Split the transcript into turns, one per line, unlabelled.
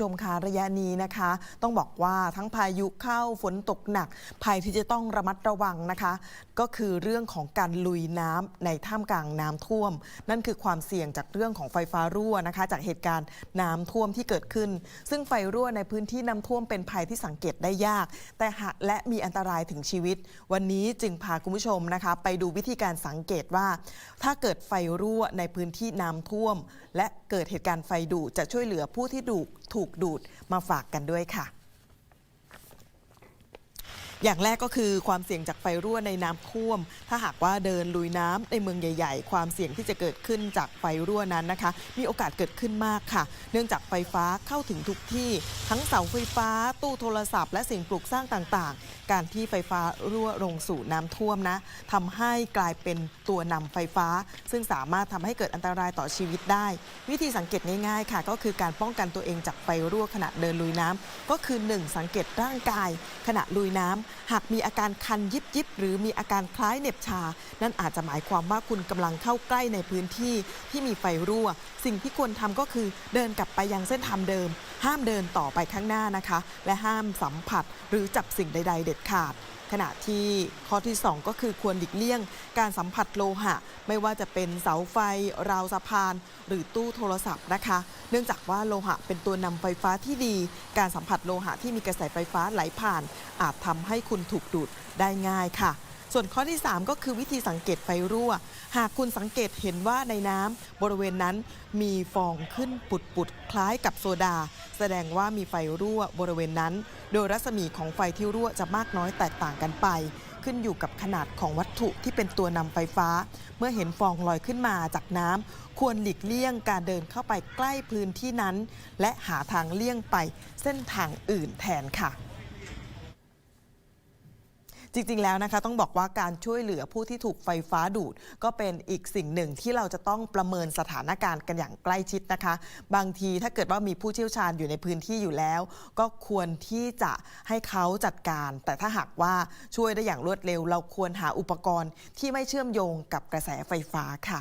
ชมคะระยะนี้นะคะ ต้องบอกว่าทั้งพายุเข้าฝนตกหนัก ภัยที่จะต้องระมัดระวังนะคะ ก็คือเรื่องของการลุยน้ำในท่ามกลางน้ำท่วม นั่นคือความเสี่ยงจากเรื่องของไฟฟ้ารั่วนะคะ จากเหตุการณ์น้ำท่วมที่เกิดขึ้น ซึ่งไฟรั่วในพื้นที่น้ำท่วมเป็นภัยที่สังเกตได้ยาก แต่หากและมีอันตรายถึงชีวิต วันนี้จึงพาคุณผู้ชมนะคะ ไปดูวิธีการสังเกตว่า ถ้าเกิดไฟรั่วในพื้นที่น้ำท่วม และเกิดเหตุการณ์ไฟดูจะช่วยเหลือผู้ที่ดูถูกดูดมาฝากกันด้วยค่ะ อย่างแรกก็คือความเสี่ยงจากไฟรั่วในน้ำท่วม ถ้าหากว่าเดินลุยน้ำในเมืองใหญ่ ๆ ความเสี่ยงที่จะเกิดขึ้นจากไฟรั่วนั้นนะคะ มีโอกาสเกิดขึ้นมากค่ะ เนื่องจากไฟฟ้าเข้าถึงทุกที่ ทั้งเสาไฟฟ้า ตู้โทรศัพท์ และสิ่งปลูกสร้างต่างๆ การที่ไฟฟ้ารั่วลงสู่น้ำท่วมนะทำให้กลายเป็นตัวนำไฟฟ้า ซึ่งสามารถทำให้เกิดอันตรายต่อชีวิตได้ วิธีสังเกตง่ายๆค่ะ ก็คือการป้องกันตัวเองจากไฟรั่วขณะเดินลุยน้ำก็คือ 1. สังเกตร่างกายขณะลุยน้ำหากมีอาการคันยิบยิบหรือมีอาการคล้ายเหน็บชา นั่นอาจจะหมายความว่าคุณกำลังเข้าใกล้ในพื้นที่ที่มีไฟรั่ว สิ่งที่ควรทำก็คือเดินกลับไปยังเส้นทางเดิม ห้ามเดินต่อไปข้างหน้านะคะ และห้ามสัมผัสหรือจับสิ่งใด ๆ เด็ดขาด ขณะที่ข้อที่ 2 ก็คือควรหลีกเลี่ยง การสัมผัสโลหะ ไม่ว่าจะเป็นเสาไฟ ราวสะพาน หรือตู้โทรศัพท์นะคะ เนื่องจากว่าโลหะเป็นตัวนำไฟฟ้าที่ดี การสัมผัสโลหะที่มีกระแสไฟฟ้าไหลผ่าน อาจทำให้คุณถูกดูดได้ง่ายค่ะส่วนข้อที่ 3 ก็คือวิธีสังเกตไฟรั่ว หากคุณสังเกตเห็นว่าในน้ำบริเวณนั้นมีฟองขึ้นปุดๆคล้ายกับโซดา แสดงว่ามีไฟรั่วบริเวณนั้น โดยรัศมีของไฟที่รั่วจะมากน้อยแตกต่างกันไป ขึ้นอยู่กับขนาดของวัตถุที่เป็นตัวนำไฟฟ้า เมื่อเห็นฟองลอยขึ้นมาจากน้ำควรหลีกเลี่ยงการเดินเข้าไปใกล้พื้นที่นั้น และหาทางเลี่ยงไปเส้นทางอื่นแทนค่ะ จริง ๆ แล้วนะคะต้องบอกว่าการช่วยเหลือผู้ที่ถูกไฟฟ้าดูด ก็เป็นอีกสิ่งหนึ่งที่เราจะต้องประเมินสถานการณ์กันอย่างใกล้ชิดนะคะ บางทีถ้าเกิดว่ามีผู้เชี่ยวชาญอยู่ในพื้นที่อยู่แล้ว ก็ควรที่จะให้เขาจัดการ แต่ถ้าหากว่าช่วยได้อย่างรวดเร็ว เราควรหาอุปกรณ์ที่ไม่เชื่อมโยงกับกระแสไฟฟ้าค่ะ